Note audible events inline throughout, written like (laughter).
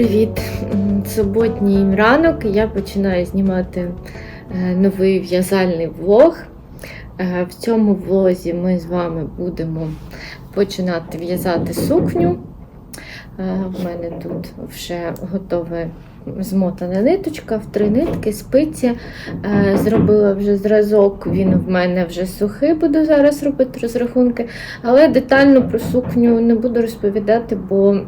Привіт! Суботній ранок я починаю знімати е, новий в'язальний влог. Е, В цьому влозі ми з вами будемо починати в'язати сукню. Е, В мене тут вже готова змотана ниточка в три нитки, спиці. Зробила вже зразок, він в мене вже сухий, буду зараз робити розрахунки. Але детально про сукню не буду розповідати, бо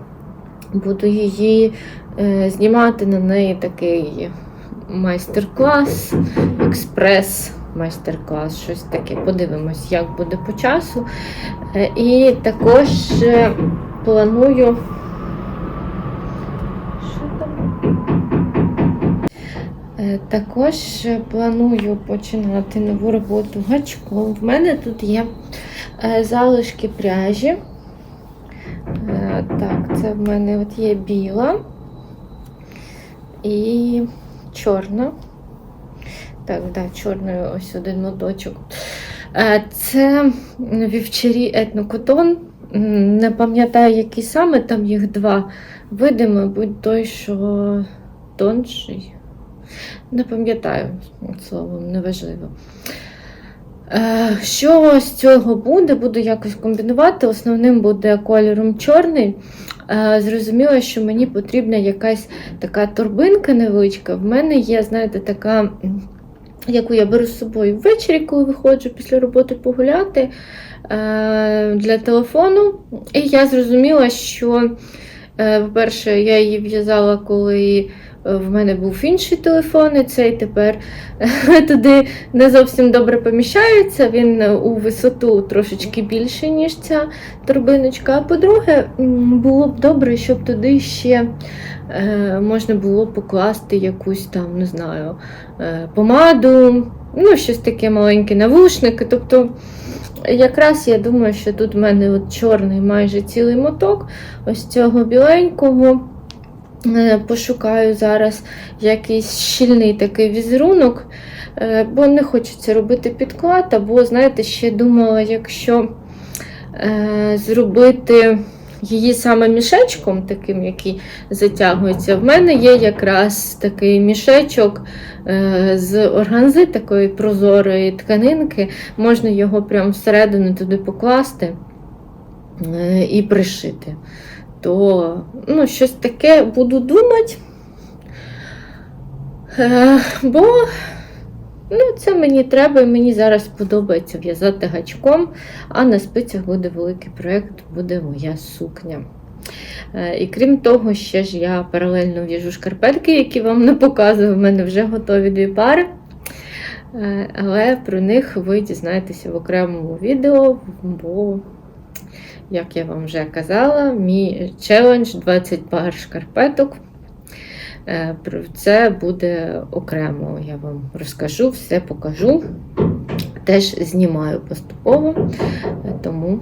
буду її е, знімати на неї такий майстер-клас, експрес. Майстер-клас, щось таке. Подивимось, як буде по часу. Е, І також е, планую. Е, Також планую починати нову роботу гачком. В мене тут є залишки пряжі. Так, це в мене от є біла і чорна. Так, да, чорною ось один моточок. Е, Це вівчарі етнокотон. Не пам'ятаю, який саме, там їх два види, мабуть, той, що тонший. Не пам'ятаю словом, неважливо. Е, Що з цього буде, буду якось комбінувати. Основним буде кольором чорний. Е, Зрозуміла, що мені потрібна якась така торбинка невеличка. В мене є, знаєте, така, яку я беру з собою ввечері, коли виходжу після роботи погуляти е, для телефону. І я зрозуміла, що, по-перше, я її в'язала, коли в мене був інший телефон, і цей тепер (laughs) туди не зовсім добре поміщається. Він у висоту трошечки більший, ніж ця торбиночка. А по-друге, було б добре, щоб туди ще е, можна було покласти якусь там, не знаю, е, помаду, ну, щось таке маленьке навушники. Тобто, якраз я думаю, що тут в мене от чорний майже цілий моток, ось цього біленького. Е, Пошукаю зараз якийсь щільний такий візерунок, е, бо не хочеться робити підклад, або, знаєте, ще думала, якщо е, зробити її саме мішечком, таким, який затягується. В мене є якраз такий мішечок з органзи, такої прозорої тканинки. Можна його прямо всередину туди покласти і пришити. То ну, щось таке буду думати. Е, бо ну, це мені треба, і мені зараз подобається в'язати гачком, а на спицях буде великий проєкт, буде моя сукня. Е, І крім того, ще ж я паралельно в'яжу шкарпетки, які вам не показую. В мене вже готові дві пари. Е, Але про них ви дізнаєтеся в окремому відео, бо, як я вам вже казала, мій челендж 20 пар шкарпеток. Е, Про це буде окремо. Я вам розкажу, все покажу. Теж знімаю поступово, е, тому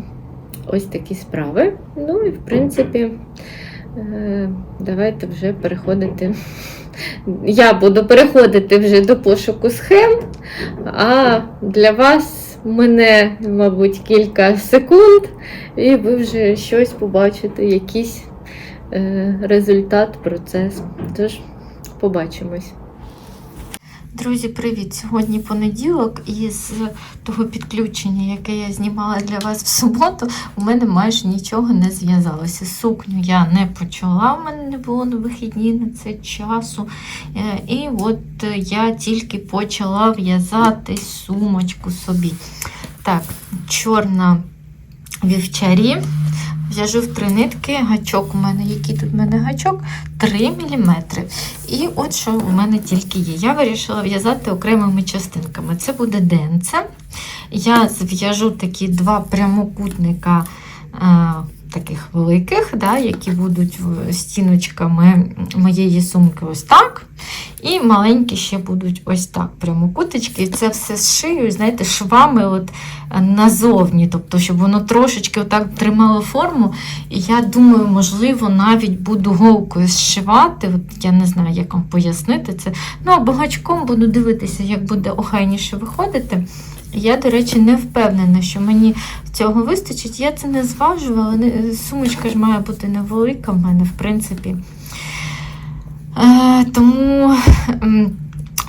ось такі справи. Ну і в принципі, е, давайте вже переходити. Я буду переходити вже до пошуку схем, а для вас мене, мабуть, кілька секунд, і ви вже щось побачите, якийсь е, результат, процес. Тож, побачимось. Друзі, привіт! Сьогодні понеділок, і з того підключення, яке я знімала для вас в суботу, у мене майже нічого не зв'язалося. Сукню я не почала, у мене не було на вихідні на це часу. Е, І от е, я тільки почала в'язати сумочку собі. Так, чорна вівчарі. В'яжу в три нитки, гачок у мене, який тут у мене гачок, 3 мм. І от що у мене тільки є. Я вирішила в'язати окремими частинками. Це буде денце. Я зв'яжу такі два прямокутника е, таких великих, да, які будуть стіночками моєї сумки ось так. І маленькі ще будуть ось так прямокуточки. І це все зшию, знаєте, швами от назовні, тобто, щоб воно трошечки отак тримало форму. І я думаю, можливо, навіть буду голкою зшивати. От я не знаю, як вам пояснити це. Ну, або гачком буду дивитися, як буде охайніше виходити. Я, до речі, не впевнена, що мені цього вистачить. Я це не зважувала. Сумочка ж має бути невелика в мене, в принципі. Е, тому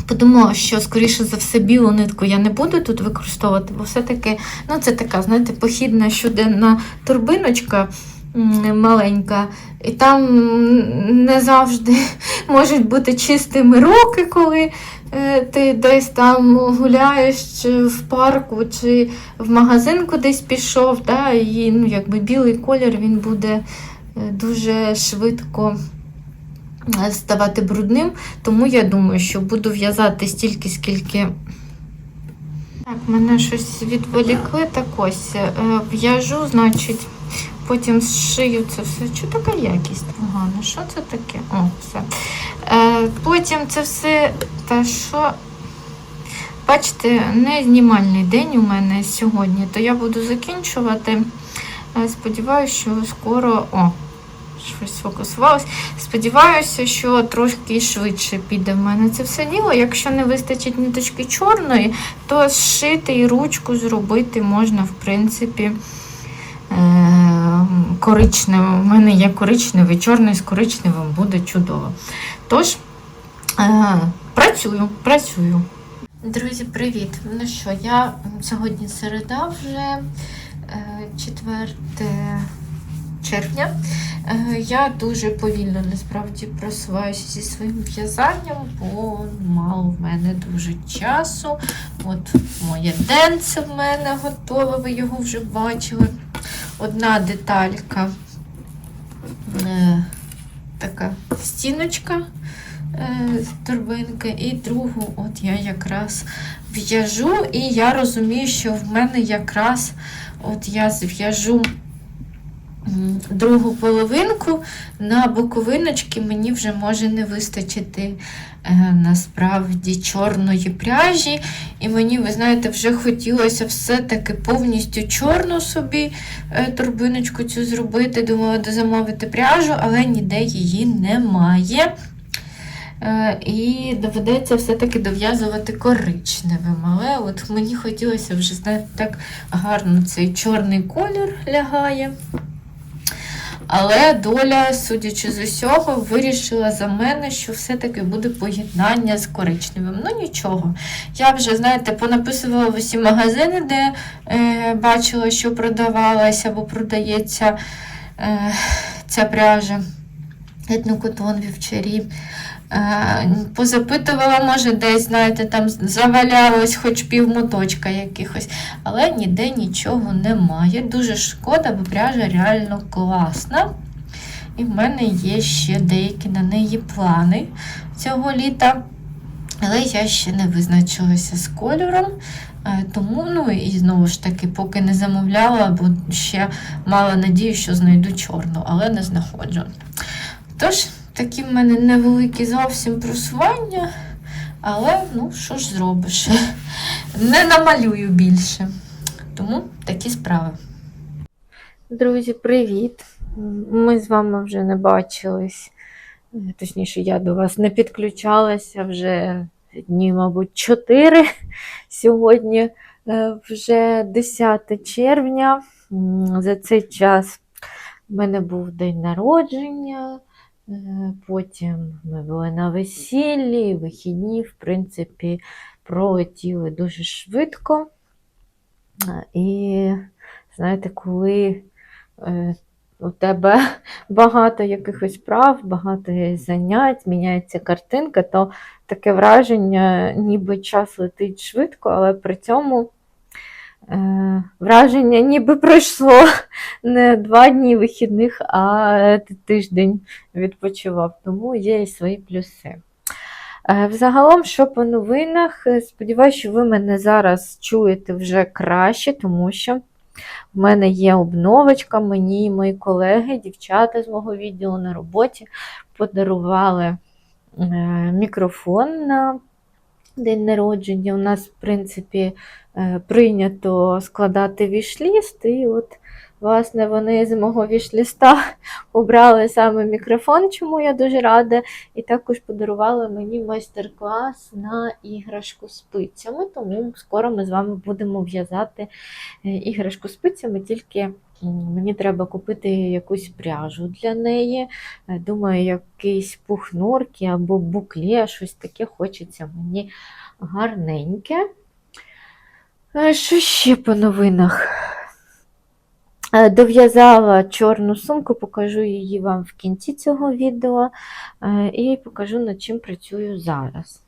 подумала, що, скоріше за все, білу нитку я не буду тут використовувати, бо все-таки ну, це така, знаєте, похідна щоденна торбиночка маленька. І там не завжди (laughs) можуть бути чистими руки, коли ти десь там гуляєш чи в парку, чи в магазин кудись пішов. Да, і ну, якби білий колір він буде е, дуже швидко е, ставати брудним. Тому я думаю, що буду в'язати стільки, скільки. Так, мене щось відволікли. Так ось е, в'яжу, значить, потім зшию це все. Чого така якість погана? Що це таке? О, все. Е, потім це все. Та що? Бачите, не знімальний день у мене сьогодні, то я буду закінчувати. Е, Сподіваюся, що скоро. О, щось сфокусувалось. Сподіваюся, що трошки швидше піде в мене це все діло. Якщо не вистачить ниточки чорної, то зшити і ручку зробити можна, в принципі, коричневим. У мене є коричневий, чорний з коричневим буде чудово. Тож, е, працюю, працюю. Друзі, привіт! Ну що, я сьогодні середа вже е, 4 червня. Е, Я дуже повільно насправді просуваюся зі своїм в'язанням, бо мало в мене дуже часу. От моє денце в мене готове, ви його вже бачили. Одна деталька, е, така стіночка е, торбинки, і другу от я якраз в'яжу, і я розумію, що в мене якраз от я зв'яжу другу половинку на боковиночки мені вже може не вистачити е, насправді чорної пряжі. І мені, ви знаєте, вже хотілося все-таки повністю чорну собі е, торбиночку цю зробити. Думала дозамовити пряжу, але ніде її немає. Е, І доведеться все-таки дов'язувати коричневим. Але от мені хотілося вже, знаєте, так гарно цей чорний колір лягає. Але доля, судячи з усього, вирішила за мене, що все-таки буде поєднання з коричневим. Ну нічого. Я вже, знаєте, понаписувала в усі магазини, де е, бачила, що продавалася або продається е, ця пряжа. Етнокотон вівчарі. Е, позапитувала, може, десь, знаєте, там завалялось хоч пів моточка якихось, але ніде нічого немає. Дуже шкода, бо пряжа реально класна. І в мене є ще деякі на неї плани цього літа. Але я ще не визначилася з кольором. Е, Тому, ну і знову ж таки, поки не замовляла, бо ще мала надію, що знайду чорну, але не знаходжу. Тож, такі в мене невеликі зовсім просування, але ну що ж зробиш? Не намалюю більше. Тому такі справи. Друзі, привіт! Ми з вами вже не бачились. Точніше, я до вас не підключалася вже дні, мабуть, 4. Сьогодні е, вже 10 червня. За цей час в мене був день народження. Е, Потім ми були на весіллі, вихідні, в принципі, пролетіли дуже швидко. Е, І знаєте, коли е, у тебе (laughs) багато якихось прав, багато занять, міняється картинка, то таке враження, ніби час летить швидко, але при цьому враження ніби пройшло не два дні вихідних, а тиждень відпочивав. Тому є і свої плюси. Е, Взагалом, що по новинах, е, сподіваюся, що ви мене зараз чуєте вже краще, тому що в мене є обновочка. Мені і мої колеги, дівчата з мого відділу на роботі подарували е, мікрофон на день народження. У нас, в принципі, е, прийнято складати вішліст, і от Власне, вони з мого вішліста (laughs) обрали саме мікрофон, чому я дуже рада. І також подарували мені майстер-клас на іграшку спицями, тому скоро ми з вами будемо в'язати е, іграшку спицями, тільки мені треба купити якусь пряжу для неї. Е, Думаю, якийсь пух норки або букле, щось таке хочеться мені гарненьке. Е, Що ще по новинах? Е, Дов'язала чорну сумку, покажу її вам в кінці цього відео і покажу, над чим працюю зараз.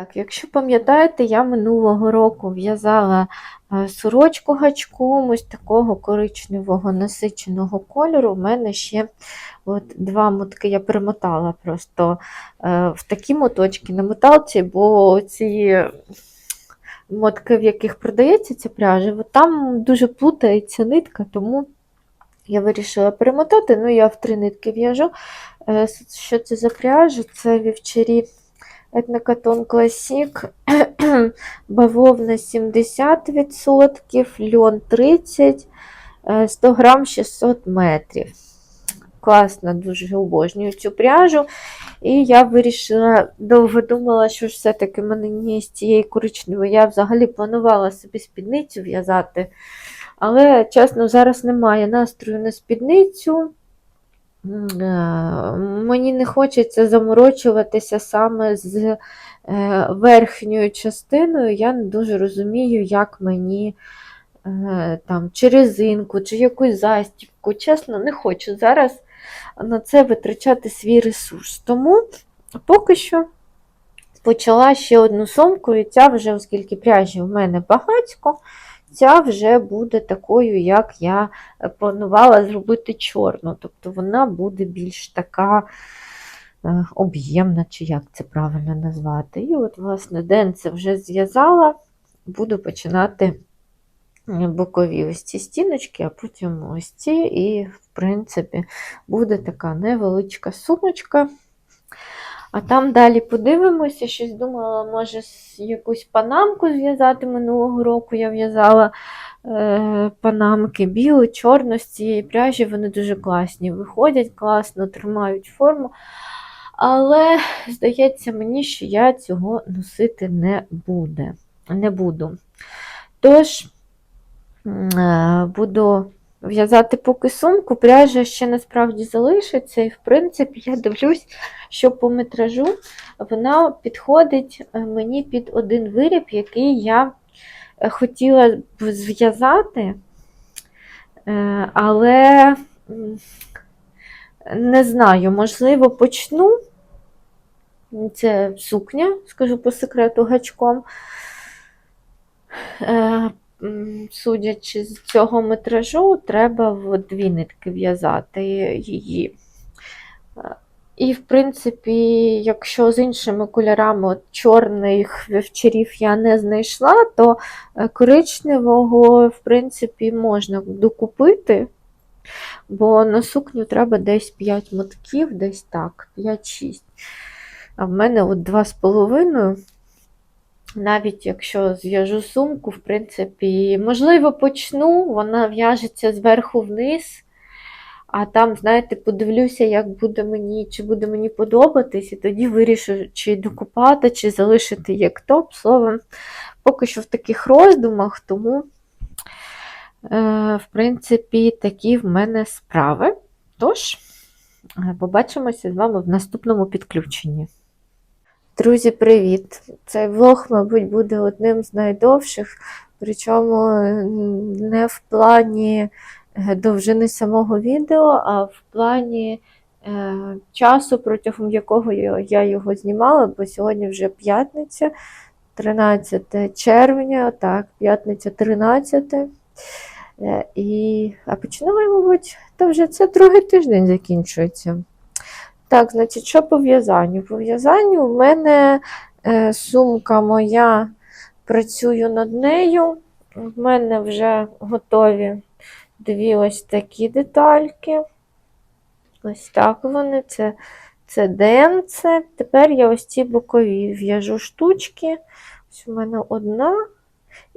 Так, якщо пам'ятаєте, я минулого року в'язала е, сорочку гачком ось такого коричневого насиченого кольору. У мене ще от два мотки я перемотала просто е, в такі моточки на моталці, бо ці мотки, в яких продається ця пряжа, там дуже плутається нитка, тому я вирішила перемотати. Ну, я в три нитки в'яжу. Е, Що це за пряжа? Це вівчарі Етнокатон Класік, (clears throat) бавовна 70%, льон 30%, е, 100 грам 600 метрів. Класно, дуже обожнюю цю пряжу. І я вирішила, довго думала, що ж все-таки мене з цієї коричневої. Я взагалі планувала собі спідницю в'язати. Але, чесно, зараз немає настрою на спідницю. Мені не хочеться заморочуватися саме з е, верхньою частиною. Я не дуже розумію, як мені е, там, чи резинку, чи якусь застібку. Чесно, не хочу зараз на це витрачати свій ресурс. Тому поки що почала ще одну сумку, і ця вже, оскільки пряжі в мене багатько, ця вже буде такою, як я планувала зробити чорну. Тобто вона буде більш така е, об'ємна, чи як це правильно назвати. І от, власне, день це вже зв'язала, буду починати бокові ось ці стіночки, а потім ось ці, і, в принципі, буде така невеличка сумочка. А там далі подивимося, щось думала, може, якусь панамку зв'язати минулого року. Я в'язала е, панамки білу, чорну з цієї пряжі, вони дуже класні. Виходять класно, тримають форму. Але здається мені, що я цього носити не, буде, не буду. Тож, е, буду в'язати поки сумку, пряжа ще насправді залишиться, і, в принципі, я дивлюсь, що по метражу вона підходить е, мені під один виріб, який я е, хотіла б зв'язати, е, але не знаю, можливо, почну. Це сукня, скажу по секрету, гачком. Судячи з цього метражу, треба в дві нитки в'язати її. Е, І, в принципі, якщо з іншими кольорами от чорних вівчарів я не знайшла, то е, коричневого, в принципі, можна докупити, бо на сукню треба десь 5 мотків, десь так, 5-6. А в мене от 2,5. Навіть якщо зв'яжу сумку, в принципі, можливо, почну, вона в'яжеться зверху вниз, а там, знаєте, подивлюся, як буде мені, чи буде мені подобатись, і тоді вирішу, чи докупати, чи залишити як топ. Словом, поки що в таких роздумах, тому, е, в принципі, такі в мене справи. Тож, е, побачимося з вами в наступному підключенні. Друзі, привіт! Цей влог, мабуть, буде одним з найдовших, причому не в плані е, довжини самого відео, а в плані е, часу, протягом якого я я його знімала, бо сьогодні вже п'ятниця, 13 червня, так, п'ятниця 13. Е, І, а починаю, мабуть, то вже це другий тиждень закінчується. Так, значить, що по в'язанню? По в'язанню в мене е, сумка моя, працюю над нею. В мене вже готові дві ось такі детальки. Ось так вони. Це, це денце. Тепер я ось ці бокові в'яжу штучки. Ось у мене одна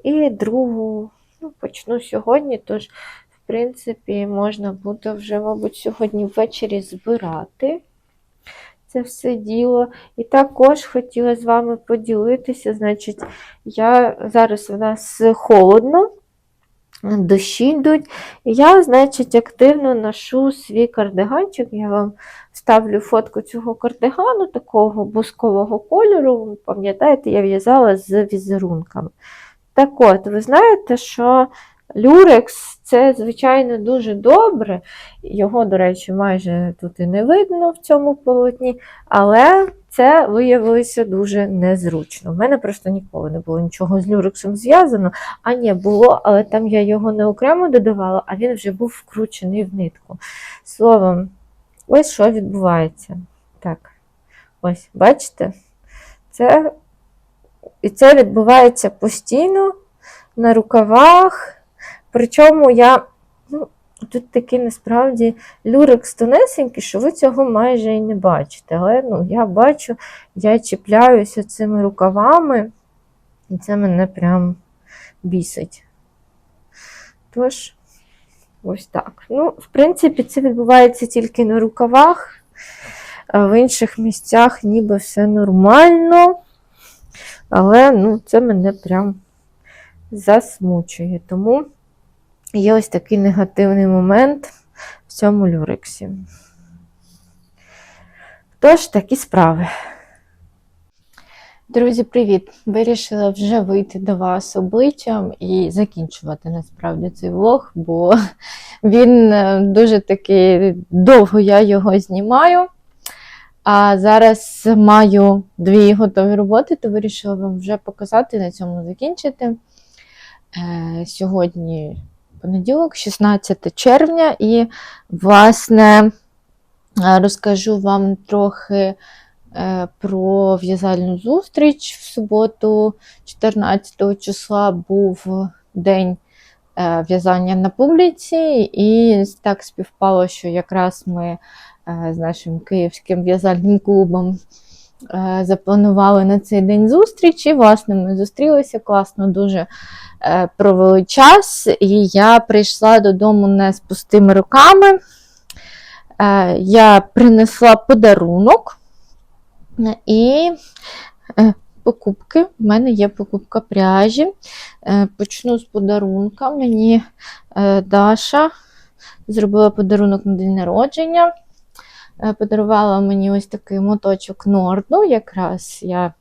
і другу ну, почну сьогодні, тож, в принципі, можна буде вже, мабуть, сьогодні ввечері збирати це все діло. І також хотіла з вами поділитися. Значить, я зараз у нас холодно, дощі йдуть. Я, значить, активно ношу свій кардиганчик. Я вам ставлю фотку цього кардигану, такого бускового кольору. Пам'ятаєте, я в'язала з візерунками. Так от, ви знаєте, що люрекс це, звичайно, дуже добре. Його, до речі, майже тут і не видно в цьому полотні, але це виявилося дуже незручно. У мене просто ніколи не було нічого з люрексом зв'язано. А ні, було, але там я його не окремо додавала, а він вже був вкручений в нитку. Словом, ось що відбувається. Так, ось, бачите? Це, і це відбувається постійно на рукавах. Причому я, ну, тут такий насправді люрекс тонесенький, що ви цього майже і не бачите. Але ну, я бачу, я чіпляюся цими рукавами, і це мене прям бісить. Тож, ось так. Ну, в принципі, це відбувається тільки на рукавах, а в інших місцях ніби все нормально. Але ну, це мене прям засмучує. Тому є ось такий негативний момент в цьому люрексі. Тож, такі справи. Друзі, привіт! Вирішила вже вийти до вас обличчям і закінчувати насправді цей влог, бо він е, дуже таки довго я його знімаю. А зараз маю дві готові роботи, то вирішила вам вже показати, на цьому закінчити. Е, Сьогодні понеділок, 16 червня, і, власне, е, розкажу вам трохи е, про в'язальну зустріч. В суботу, 14 числа, був день е, в'язання на публіці, і так співпало, що якраз ми з нашим київським в'язальним клубом запланували на цей день зустрічі. Власне, ми зустрілися класно, дуже е, провели час, і я прийшла додому не з пустими руками. Е, Я принесла подарунок е, і е, покупки. У мене є покупка пряжі. Е, Почну з подарунка. Мені е, Даша зробила подарунок на день народження. Е, Подарувала мені ось такий моточок Норду. Якраз я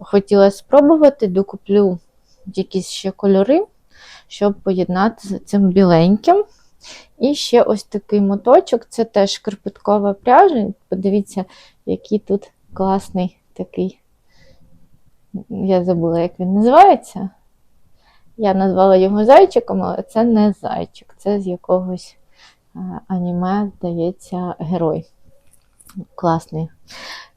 хотіла спробувати, докуплю якісь ще кольори, щоб поєднати з цим біленьким. І ще ось такий моточок, це теж карпеткова пряжа. Подивіться, який тут класний такий. Я забула, як він називається. Я назвала його зайчиком, але це не зайчик, це з якогось е, аніме, здається, герой. Класний.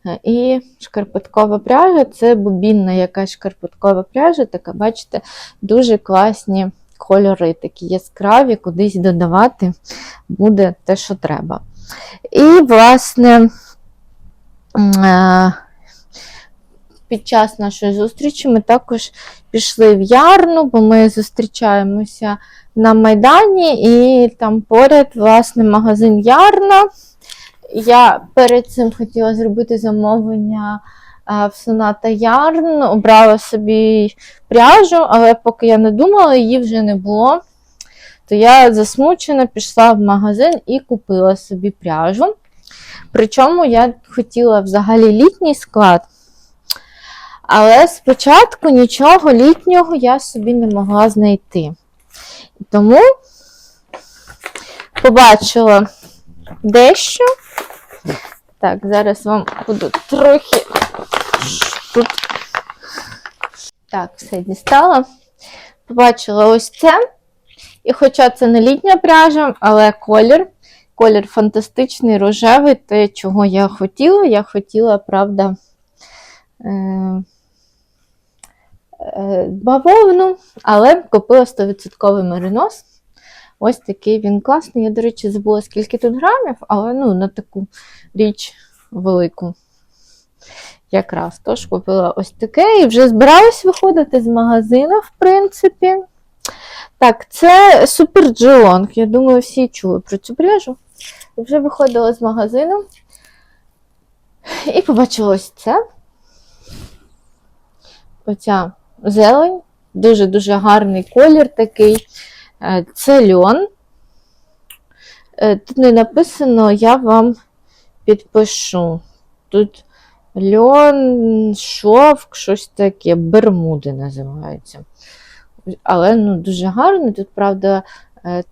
Е, І шкарпеткова пряжа це бобінна якась шкарпеткова пряжа, така, бачите, дуже класні кольори, такі яскраві, кудись додавати буде те, що треба. І, власне, е, під час нашої зустрічі ми також пішли в Ярну, бо ми зустрічаємося на Майдані, і там поряд, власне, магазин Ярна. Я перед цим хотіла зробити замовлення в Соната Ярн, обрала собі пряжу, але поки я не думала, її вже не було. То я засмучена пішла в магазин і купила собі пряжу. Причому я хотіла взагалі літній склад. Але спочатку нічого літнього я собі не могла знайти. Тому побачила дещо. Так, зараз вам буду трохи тут. Так, все дістала. Побачила ось це. І хоча це не літня пряжа, але колір. Колір фантастичний, рожевий, те, чого я хотіла. Я хотіла, правда, е, е, бавовну, але купила 100% меринос. Ось такий він класний. Я, до речі, забула, скільки тут грамів, але ну, на таку річ велику. Якраз тож купила ось таке і вже збиралась виходити з магазину, в принципі. Так, це супер джелонг. Я думаю, всі чули про цю пряжу. Вже виходила з магазину і побачила ось це. Оця зелень. Дуже-дуже гарний колір такий. Е, Це льон. Е, Тут не написано, я вам підпишу. Тут льон, шовк, щось таке, бермуди називаються. Але ну, дуже гарно. Тут, правда, е,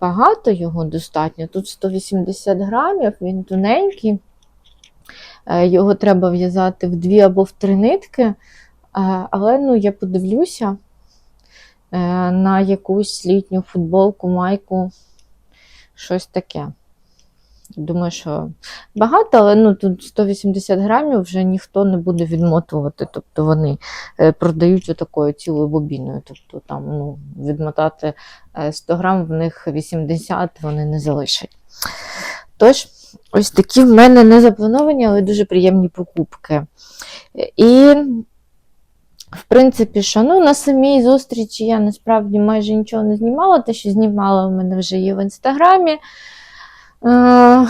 багато його достатньо. Тут 180 грамів, він тоненький. Е, Його треба в'язати в дві або в три нитки. Але ну, я подивлюся е, на якусь літню футболку, майку, щось таке. Думаю, що багато, але ну, тут 180 грамів вже ніхто не буде відмотувати. Тобто вони е, продають отакою цілою бобіною. Тобто там ну, відмотати е, 100 грам, в них 80 вони не залишать. Тож, ось такі в мене не заплановані, але дуже приємні покупки. І, в принципі, що ну, на самій зустрічі я насправді майже нічого не знімала. Те, що знімала, в мене вже є в інстаграмі. Е,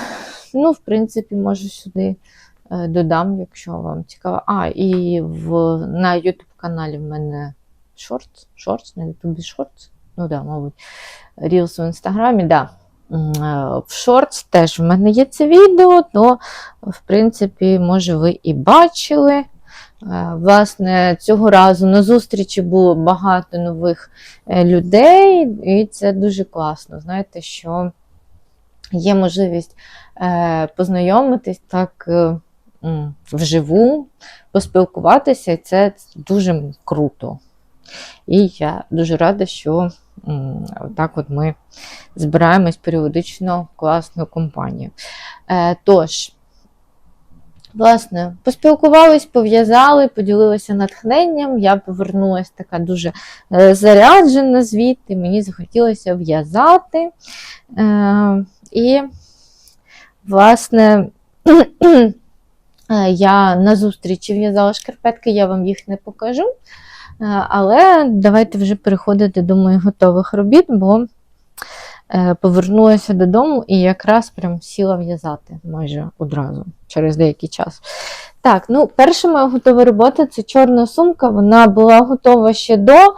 ну, в принципі, можу сюди е, додам, якщо вам цікаво. А, і в, на YouTube каналі в мене шорт, шортс, на YouTube шортс. Ну да, мабуть, Reels в інстаграмі, да. Е, В шортс теж в мене є це відео, то, в принципі, може, ви і бачили. Власне, цього разу на зустрічі було багато нових людей, і це дуже класно. Знаєте, що є можливість е, познайомитись так е, вживу, поспілкуватися, і це дуже круто. І я дуже рада, що так от ми збираємось періодично в класну компанію. Е, тож, власне, поспілкувались, пов'язали, поділилися натхненням. Я повернулася така дуже заряджена звідти, мені захотілося в'язати. І, власне, (clears throat) е, я на зустрічі в'язала шкарпетки, я вам їх не покажу. Е, Але давайте вже переходити до моїх готових робіт, бо е, повернулася додому і якраз прям сіла в'язати майже одразу, через деякий час. Так, ну, перша моя готова робота це чорна сумка. Вона була готова ще до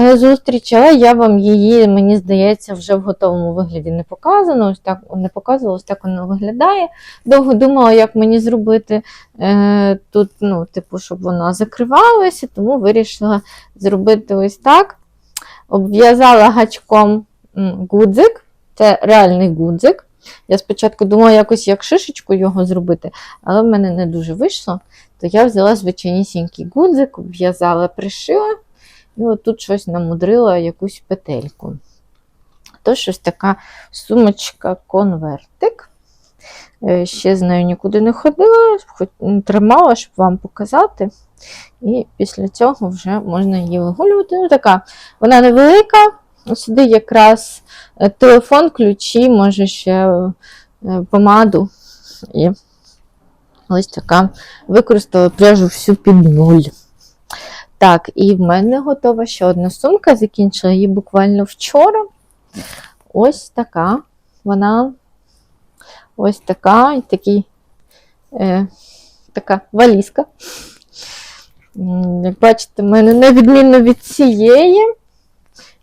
е, зустрічі, але я вам її, мені здається, вже в готовому вигляді не показано. Ось так не показувала, ось так вона виглядає. Довго думала, як мені зробити е, тут, ну, типу, щоб вона закривалася, тому вирішила зробити ось так. Обв'язала гачком гудзик, це реальний гудзик. Я спочатку думала якось як шишечку його зробити, але в мене не дуже вийшло. То я взяла звичайнісінький гудзик, обв'язала, пришила, і от тут щось намудрила якусь петельку. То щось така сумочка-конвертик. Е, Ще з нею нікуди не ходила, хоч тримала, щоб вам показати. І після цього вже можна її вигулювати. Ну, така, вона невелика. Сюди якраз е, телефон, ключі, може ще е, помаду. І ось така використала пряжу всю під нуль. Так, і в мене готова ще одна сумка. Закінчила її буквально вчора. Ось така. Вона ось така, і такий, е, така валізка. Як бачите, в мене не відмінно від цієї,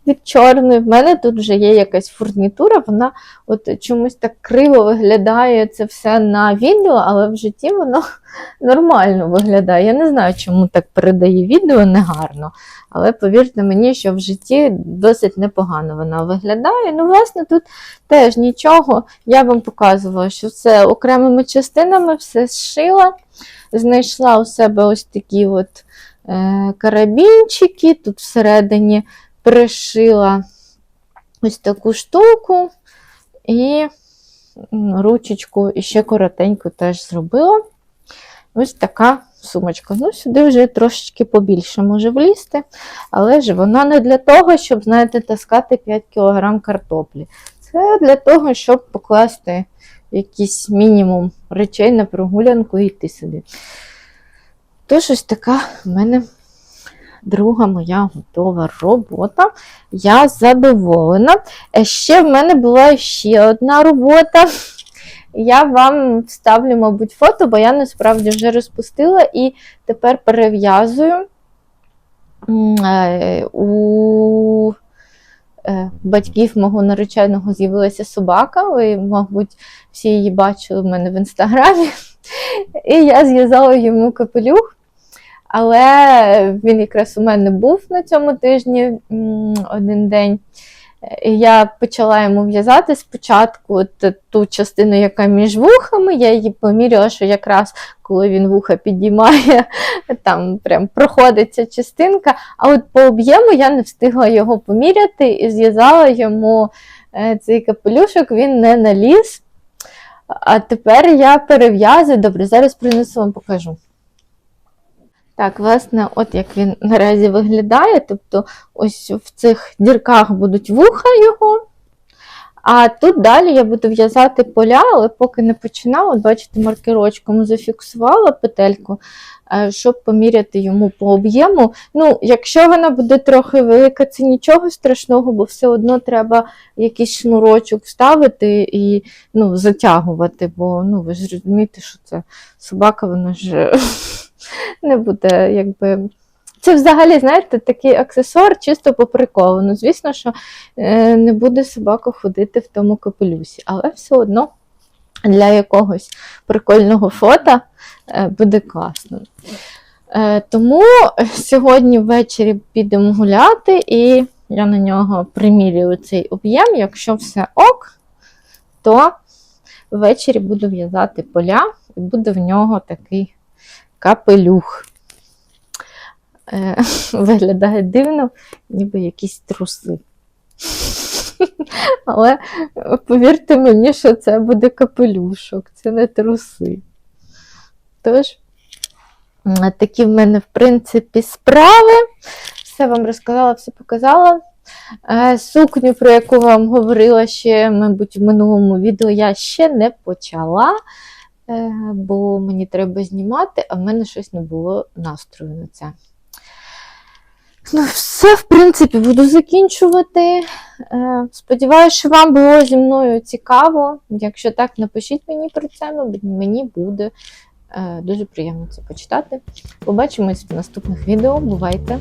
від чорної, в мене тут вже є якась фурнітура, вона от чомусь так криво виглядає це все на відео, але в житті воно (laughs) нормально виглядає. Я не знаю, чому так передає відео негарно, але повірте мені, що в житті досить непогано вона виглядає. Ну, власне, тут теж нічого. Я вам показувала, що все окремими частинами все зшила. Знайшла у себе ось такі от е, карабінчики, тут всередині пришила ось таку штуку і ручечку і ще коротеньку теж зробила. Ось така сумочка. Ну, сюди вже трошечки побільше може влізти, але ж вона не для того, щоб, знаєте, таскати 5 кг картоплі. Це для того, щоб покласти якийсь мінімум речей на прогулянку і йти собі. Тож ось така в мене друга моя готова робота. Я задоволена. Е, Ще в мене була ще одна робота. Я вам вставлю, мабуть, фото, бо я насправді вже розпустила і тепер перев'язую. Е, У е, батьків мого нареченого з'явилася собака. Ви, мабуть, всі її бачили в мене в інстаграмі. І я зв'язала йому капелюх. Але він якраз у мене був на цьому тижні один день. Я почала йому в'язати спочатку от ту частину, яка між вухами. Я її поміряла, що якраз коли він вуха підіймає, (laughs) там прям проходить ця частинка. А от по об'єму я не встигла його поміряти і зв'язала йому е, цей капелюшок, він не наліз. А тепер я перев'язую. Добре, зараз принесу вам покажу. Так, власне, от як він наразі виглядає. Тобто, ось в цих дірках будуть вуха його. А тут далі я буду в'язати поля, але поки не починала, бачите, маркерочком зафіксувала петельку, е, щоб поміряти йому по об'єму. Ну, якщо вона буде трохи велика, це нічого страшного, бо все одно треба якийсь шнурочок вставити і ну, затягувати, бо ну, ви ж розумієте, що це собака, вона ж (laughs) не буде, якби. Це взагалі, знаєте, такий аксесуар чисто по приколу. Ну, звісно, що е, не буде собака ходити в тому капелюсі, але все одно для якогось прикольного фото е, буде класно. Е, тому сьогодні ввечері підемо гуляти, і я на нього примірюю цей об'єм. Якщо все ок, то ввечері буду в'язати поля, і буде в нього такий капелюх. Е, (laughs) Виглядає дивно, ніби якісь труси. (laughs) Але повірте мені, що це буде капелюшок, це не труси. Тож, такі в мене, в принципі, справи. Все вам розказала, все показала. Е, Сукню, про яку вам говорила ще, мабуть, в минулому відео, я ще не почала, бо мені треба знімати, а в мене щось не було настрою на це. Ну, все, в принципі, буду закінчувати. Е, Сподіваюся, що вам було зі мною цікаво. Якщо так, напишіть мені про це, мені буде е, дуже приємно це почитати. Побачимось в наступних відео. Бувайте!